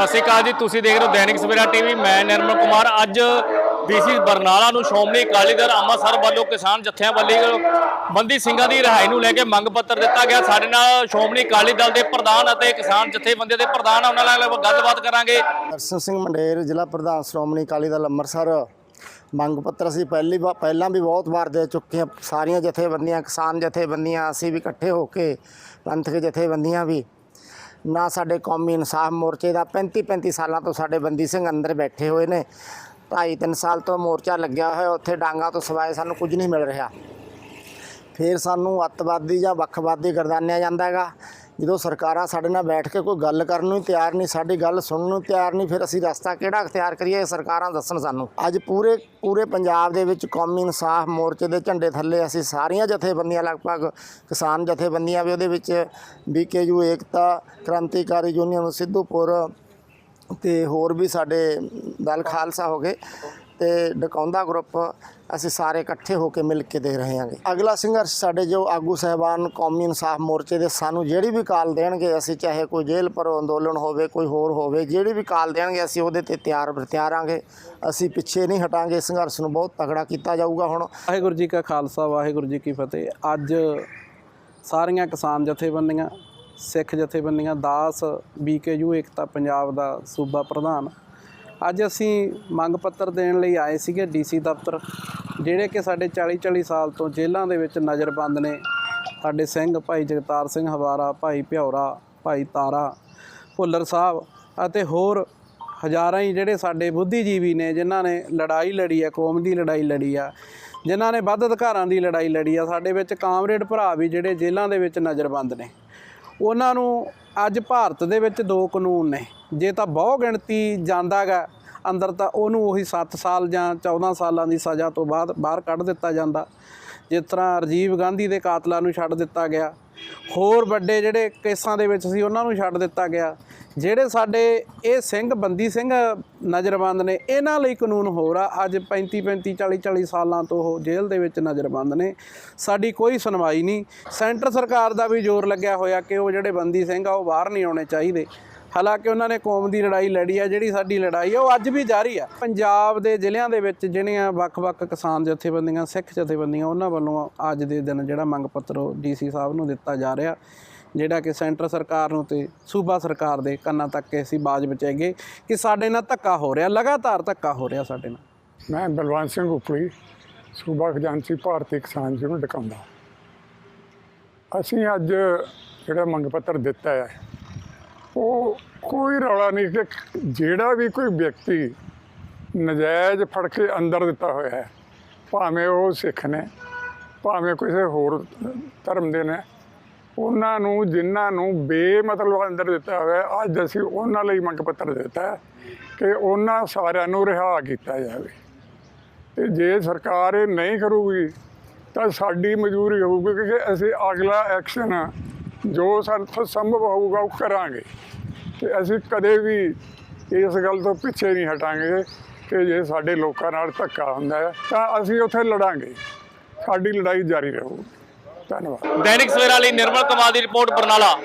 ਸਤਿ ਸ਼੍ਰੀ ਅਕਾਲ ਜੀ, ਤੁਸੀਂ ਦੇਖ ਰਹੇ ਹੋ ਦੈਨਿਕ ਸਵੇਰਾ ਟੀਵੀ। ਮੈਂ ਨਿਰਮਲ ਕੁਮਾਰ। ਅੱਜ ਡੀਸੀ ਬਰਨਾਲਾ ਨੂੰ ਸ਼੍ਰੋਮਣੀ ਅਕਾਲੀ ਦਲ ਅੰਮ੍ਰਿਤਸਰ ਵੱਲੋਂ ਕਿਸਾਨ ਜਥਿਆਂ ਵੱਲੋਂ ਬੰਦੀ ਸਿੰਘਾਂ ਦੀ ਰਿਹਾਈ ਨੂੰ ਲੈ ਕੇ ਮੰਗ ਪੱਤਰ ਦਿੱਤਾ ਗਿਆ। ਸਾਡੇ ਨਾਲ ਸ਼੍ਰੋਮਣੀ ਅਕਾਲੀ ਦਲ ਦੇ ਪ੍ਰਧਾਨ ਅਤੇ ਕਿਸਾਨ ਜਥੇਬੰਦੀਆਂ ਦੇ ਪ੍ਰਧਾਨ ਉਹਨਾਂ ਨਾਲ ਗੱਲਬਾਤ ਕਰਾਂਗੇ। ਦਰਸ਼ਨ ਸਿੰਘ ਮੰਡੇਰ, ਜ਼ਿਲ੍ਹਾ ਪ੍ਰਧਾਨ ਸ਼੍ਰੋਮਣੀ ਅਕਾਲੀ ਦਲ ਅੰਮ੍ਰਿਤਸਰ। ਮੰਗ ਪੱਤਰ ਅਸੀਂ ਪਹਿਲੀ ਵਾਰ ਪਹਿਲਾਂ ਵੀ ਬਹੁਤ ਵਾਰ ਦੇ ਚੁੱਕੇ ਹਾਂ। ਸਾਰੀਆਂ ਜਥੇਬੰਦੀਆਂ, ਕਿਸਾਨ ਜਥੇਬੰਦੀਆਂ, ਅਸੀਂ ਵੀ ਇਕੱਠੇ ਹੋ ਕੇ ਪੰਥਕ ਜਥੇਬੰਦੀਆਂ ਵੀ ਨਾ ਸਾਡੇ ਕੌਮੀ ਇਨਸਾਫ ਮੋਰਚੇ ਦਾ 35 35 ਸਾਲਾਂ ਤੋਂ ਸਾਡੇ ਬੰਦੀ ਸਿੰਘ ਅੰਦਰ ਬੈਠੇ ਹੋਏ ਨੇ। ਢਾਈ ਤਿੰਨ ਸਾਲ ਤੋਂ ਮੋਰਚਾ ਲੱਗਿਆ ਹੋਇਆ, ਉੱਥੇ ਡਾਂਗਾ ਤੋਂ ਸਿਵਾਏ ਸਾਨੂੰ ਕੁਝ ਨਹੀਂ ਮਿਲ ਰਿਹਾ। ਫਿਰ ਸਾਨੂੰ ਅੱਤਵਾਦੀ ਜਾਂ ਵੱਖਵਾਦੀ ਗਰਦਾਨਿਆ ਜਾਂਦਾ ਹੈਗਾ। ਜਦੋਂ ਸਰਕਾਰਾਂ ਸਾਡੇ ਨਾਲ ਬੈਠ ਕੇ ਕੋਈ ਗੱਲ ਕਰਨ ਨੂੰ ਤਿਆਰ ਨਹੀਂ, ਸਾਡੀ ਗੱਲ ਸੁਣਨ ਨੂੰ ਤਿਆਰ ਨਹੀਂ, ਫਿਰ ਅਸੀਂ ਰਸਤਾ ਕਿਹੜਾ ਅਖਤਿਆਰ ਕਰੀਏ, ਇਹ ਸਰਕਾਰਾਂ ਦੱਸਣ ਸਾਨੂੰ। ਅੱਜ ਪੂਰੇ ਪੂਰੇ ਪੰਜਾਬ ਦੇ ਵਿੱਚ ਕੌਮੀ ਇਨਸਾਫ ਮੋਰਚੇ ਦੇ ਝੰਡੇ ਥੱਲੇ ਅਸੀਂ ਸਾਰੀਆਂ ਜਥੇਬੰਦੀਆਂ, ਲਗਭਗ ਕਿਸਾਨ ਜਥੇਬੰਦੀਆਂ ਵੀ ਉਹਦੇ ਵਿੱਚ, ਬੀਕੇਯੂ, ਏਕਤਾ, ਕ੍ਰਾਂਤੀਕਾਰੀ ਯੂਨੀਅਨ, ਸਿੱਧੂਪੁਰ ਤੇ ਹੋਰ ਵੀ ਸਾਡੇ ਦਲ ਖਾਲਸਾ ਹੋ ਗਏ। ਤੇ ਡਕਾਉਂਦਾ ਗਰੁੱਪ ਅਸੀਂ ਸਾਰੇ ਇਕੱਠੇ ਹੋ ਕੇ ਮਿਲ ਕੇ ਦੇ ਰਹੇ ਹਾਂਗੇ। ਅਗਲਾ ਸੰਘਰਸ਼ ਸਾਡੇ ਜੋ ਆਗੂ ਸਹਿਬਾਨ ਕੌਮੀ ਇਨਸਾਫ ਮੋਰਚੇ ਦੇ ਸਾਨੂੰ ਜਿਹੜੀ ਵੀ ਕਾਲ ਦੇਣਗੇ, ਅਸੀਂ ਚਾਹੇ ਕੋਈ ਜੇਲ੍ਹ ਪਰ ਅੰਦੋਲਨ ਹੋਵੇ, ਕੋਈ ਹੋਰ ਹੋਵੇ, ਜਿਹੜੀ ਵੀ ਕਾਲ ਦੇਣਗੇ, ਅਸੀਂ ਉਹਦੇ ਤੇ ਤਿਆਰ ਤਿਆਰਾਂਗੇ ਅਸੀਂ ਪਿੱਛੇ ਨਹੀਂ ਹਟਾਂਗੇ, ਸੰਘਰਸ਼ ਨੂੰ ਬਹੁਤ ਤਕੜਾ ਕੀਤਾ ਜਾਊਗਾ ਹੁਣ। ਵਾਹਿਗੁਰੂ ਜੀ ਕਾ ਖਾਲਸਾ, ਵਾਹਿਗੁਰੂ ਜੀ ਕੀ ਫਤਿਹ। ਅੱਜ ਸਾਰੀਆਂ ਕਿਸਾਨ ਜਥੇਬੰਦੀਆਂ, ਸਿੱਖ ਜਥੇਬੰਦੀਆਂ, ਦਾਸ ਬੀਕੇਯੂ ਏਕਤਾ ਪੰਜਾਬ ਦਾ ਸੂਬਾ ਪ੍ਰਧਾਨ ਅੱਜ ਅਸੀਂ ਮੰਗ ਪੱਤਰ ਦੇਣ ਲਈ ਆਏ ਸੀਗੇ ਡੀਸੀ ਦਫ਼ਤਰ, ਜਿਹੜੇ ਕਿ ਸਾਡੇ 40 40 ਸਾਲ ਤੋਂ ਜੇਲ੍ਹਾਂ ਦੇ ਵਿੱਚ ਨਜ਼ਰਬੰਦ ਨੇ। ਸਾਡੇ ਸਿੰਘ ਭਾਈ ਜਗਤਾਰ ਸਿੰਘ ਹਵਾਰਾ, ਭਾਈ ਭਿਉਰਾ ਭਾਈ ਤਾਰਾ, ਭੁੱਲਰ ਸਾਹਿਬ ਅਤੇ ਹੋਰ ਹਜ਼ਾਰਾਂ ਹੀ ਜਿਹੜੇ ਸਾਡੇ ਬੁੱਧੀਜੀਵੀ ਨੇ, ਜਿਨ੍ਹਾਂ ਨੇ ਲੜਾਈ ਲੜੀ ਹੈ ਕੌਮ ਦੀ ਲੜਾਈ ਲੜੀ ਆ, ਜਿਨ੍ਹਾਂ ਨੇ ਵੱਧ ਅਧਿਕਾਰਾਂ ਦੀ ਲੜਾਈ ਲੜੀ ਆ, ਸਾਡੇ ਵਿੱਚ ਕਾਮਰੇਡ ਭਰਾ ਵੀ ਜਿਹੜੇ ਜੇਲ੍ਹਾਂ ਦੇ ਵਿੱਚ ਨਜ਼ਰਬੰਦ ਨੇ। ਉਹਨਾਂ ਨੂੰ ਅੱਜ ਭਾਰਤ ਦੇ ਵਿੱਚ ਦੋ ਕਾਨੂੰਨ ਨੇ। ਜੇ ਤਾਂ ਬਹੁ ਗਿਣਤੀ ਜਾਂਦਾਗਾ, ਅੰਦਰ ਤਾਂ ਉਹਨੂੰ ਉਹੀ 7 ਸਾਲ ਜਾਂ 14 ਸਾਲਾਂ ਦੀ ਸਜ਼ਾ ਤੋਂ ਬਾਅਦ ਬਾਹਰ ਕੱਢ ਦਿੱਤਾ ਜਾਂਦਾ। ਜਿਸ ਤਰ੍ਹਾਂ ਰਾਜੀਵ ਗਾਂਧੀ ਦੇ ਕਾਤਲਾਂ ਨੂੰ ਛੱਡ ਦਿੱਤਾ ਗਿਆ। ਹੋਰ ਵੱਡੇ ਜਿਹੜੇ ਕੇਸਾਂ ਦੇ ਵਿੱਚ ਸੀ, ਉਹਨਾਂ ਨੂੰ ਛੱਡ ਦਿੱਤਾ ਗਿਆ। ਜਿਹੜੇ ਸਾਡੇ ਇਹ ਸਿੰਘ, ਬੰਦੀ ਸਿੰਘ ਨਜ਼ਰਬੰਦ ਨੇ। ਇਹਨਾਂ ਲਈ ਕਾਨੂੰਨ ਹੋਰ ਆ। ਅੱਜ 35 35 40 40 ਸਾਲਾਂ ਤੋਂ ਉਹ ਜੇਲ੍ਹ ਦੇ ਵਿੱਚ ਨਜ਼ਰਬੰਦ ਨੇ। ਸਾਡੀ ਕੋਈ ਸੁਣਵਾਈ ਨਹੀਂ। ਸੈਂਟਰ ਸਰਕਾਰ ਦਾ ਵੀ ਜ਼ੋਰ ਲੱਗਿਆ ਹੋਇਆ ਕਿ ਉਹ ਜਿਹੜੇ ਬੰਦੀ ਸਿੰਘ ਆ, ਉਹ ਬਾਹਰ ਨਹੀਂ ਆਉਣੇ ਚਾਹੀਦੇ। ਹਾਲਾਂਕਿ ਉਹਨਾਂ ਨੇ ਕੌਮ ਦੀ ਲੜਾਈ ਲੜੀ ਆ, ਜਿਹੜੀ ਸਾਡੀ ਲੜਾਈ ਆ, ਉਹ ਅੱਜ ਵੀ ਜਾਰੀ ਆ। ਪੰਜਾਬ ਦੇ ਜ਼ਿਲ੍ਹਿਆਂ ਦੇ ਵਿੱਚ ਜਿਹੜੀਆਂ ਵੱਖ-ਵੱਖ ਕਿਸਾਨ ਜਥੇਬੰਦੀਆਂ, ਸਿੱਖ ਜਥੇਬੰਦੀਆਂ, ਉਹਨਾਂ ਵੱਲੋਂ ਅੱਜ ਦੇ ਦਿਨ ਜਿਹੜਾ ਮੰਗ ਪੱਤਰ ਡੀਸੀ ਸਾਹਿਬ ਨੂੰ ਦਿੱਤਾ ਜਾ ਰਿਹਾ, ਜਿਹੜਾ ਕਿ ਸੈਂਟਰ ਸਰਕਾਰ ਨੂੰ ਤੇ ਸੂਬਾ ਸਰਕਾਰ ਦੇ ਕੰਨਾਂ ਤੱਕ ਅਸੀਂ ਬਾਜ਼ ਬਚਾਈਏ ਕਿ ਸਾਡੇ ਨਾਲ ਧੱਕਾ ਹੋ ਰਿਹਾ, ਲਗਾਤਾਰ ਧੱਕਾ ਹੋ ਰਿਹਾ ਸਾਡੇ ਨਾਲ। ਮੈਂ ਬਲਵੰਤ ਸਿੰਘ ਉਪਲੀ ਸੂਬਾ ਖਜ਼ਾਨਚੀ ਭਾਰਤੀ ਕਿਸਾਨ ਯੂਨੀਅਨ ਡਕਾਉਂਦਾ ਅਸੀਂ ਅੱਜ ਜਿਹੜਾ ਮੰਗ ਪੱਤਰ ਦਿੱਤਾ ਹੈ ਉਹ ਕੋਈ ਰੌਲਾ ਨਹੀਂ ਕਿ ਜਿਹੜਾ ਵੀ ਕੋਈ ਵਿਅਕਤੀ ਨਜਾਇਜ਼ ਫੜ ਕੇ ਅੰਦਰ ਦਿੱਤਾ ਹੋਇਆ ਹੈ, ਭਾਵੇਂ ਉਹ ਸਿੱਖ ਨੇ, ਭਾਵੇਂ ਕਿਸੇ ਹੋਰ ਧਰਮ ਦੇ ਨੇ, ਉਹਨਾਂ ਨੂੰ, ਜਿਨ੍ਹਾਂ ਨੂੰ ਬੇਮਤਲਬ ਅੰਦਰ ਦਿੱਤਾ ਹੋਇਆ ਅੱਜ ਅਸੀਂ ਉਹਨਾਂ ਲਈ ਮੰਗ ਪੱਤਰ ਦਿੱਤਾ ਕਿ ਉਹਨਾਂ ਸਾਰਿਆਂ ਨੂੰ ਰਿਹਾ ਕੀਤਾ ਜਾਵੇ। ਤੇ ਜੇ ਸਰਕਾਰ ਇਹ ਨਹੀਂ ਕਰੂਗੀ, ਤਾਂ ਸਾਡੀ ਮਜਬੂਰੀ ਹੋਊਗੀ ਕਿ ਅਸੀਂ ਅਗਲਾ ਐਕਸ਼ਨ ਜੋ ਸਾਨੂੰ ਤੋਂ ਸੰਭਵ ਹੋਊਗਾ ਉਹ ਕਰਾਂਗੇ। ਤੇ ਅਸੀਂ ਕਦੇ ਵੀ ਇਸ ਗੱਲ ਤੋਂ ਪਿੱਛੇ ਨਹੀਂ ਹਟਾਂਗੇ ਕਿ ਜੇ ਸਾਡੇ ਲੋਕਾਂ ਨਾਲ ਧੱਕਾ ਹੁੰਦਾ ਹੈ, ਤਾਂ ਅਸੀਂ ਉੱਥੇ ਲੜਾਂਗੇ। ਸਾਡੀ ਲੜਾਈ ਜਾਰੀ ਰਹੂਗੀ ਧੰਨਵਾਦ। ਦੈਨਿਕ ਸਵੇਰਾ ਲਈ ਨਿਰਮਲ ਕੁਮਾਰ ਦੀ ਰਿਪੋਰਟ ਬਰਨਾਲਾ।